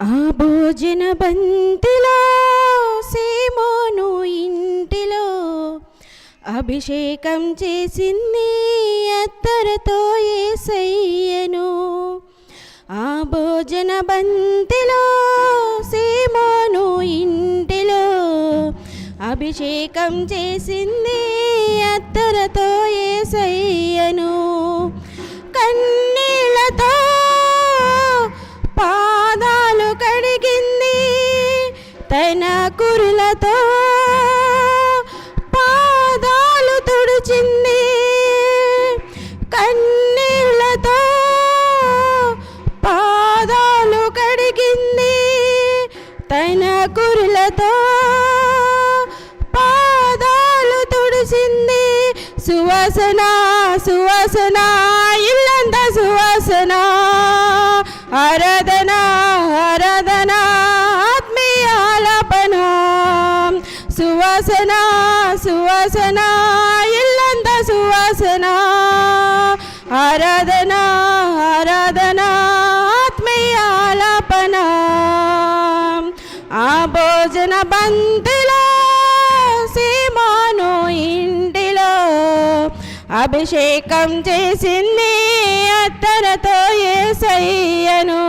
ఆ భోజన బంతిలో సీమోను ఇంటిలో అభిషేకం చేసింది అత్తరతో ఏసయ్యను. ఆ భోజన బంతిలో సీమోను ఇంటిలో అభిషేకం చేసింది అత్తరతో ఏసయ్యను. కన్ను కురులతో పాదాలు తుడిచింది. కన్నీళ్ళతో పాదాలు కడిగింది. తన కురులతో పాదాలు తుడిచింది. సువాసన సువాసన ఇల్లంత సువాసన ఆరాధన ఆరాధన. ఆరాధన ఆరాధన ఆత్మీయాలపన ఆ భోజన బంతిలో సీమాను ఇంటిలో అభిషేకం చేసింది అత్తరతో ఏ సయ్యను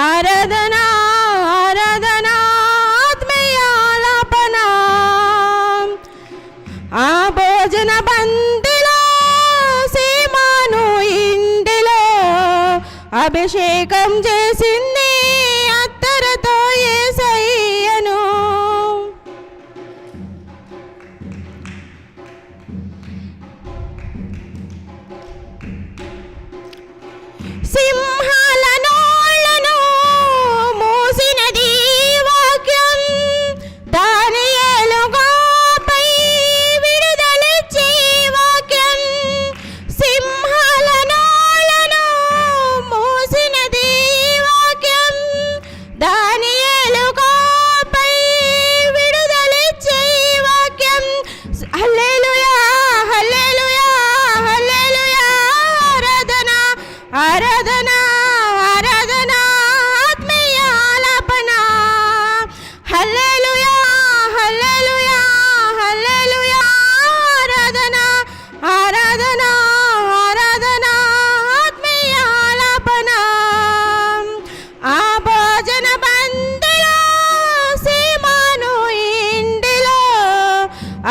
ఆరాధన ఆరాధన ఆత్మీయ ఆ భోజన బంతిలో సీమాను ఇంటిలో అభిషేకం చేసింది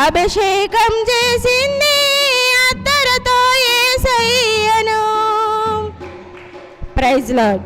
అభిషేకం చేసింది అత్తరతో ఏసయ్యను. Praise lord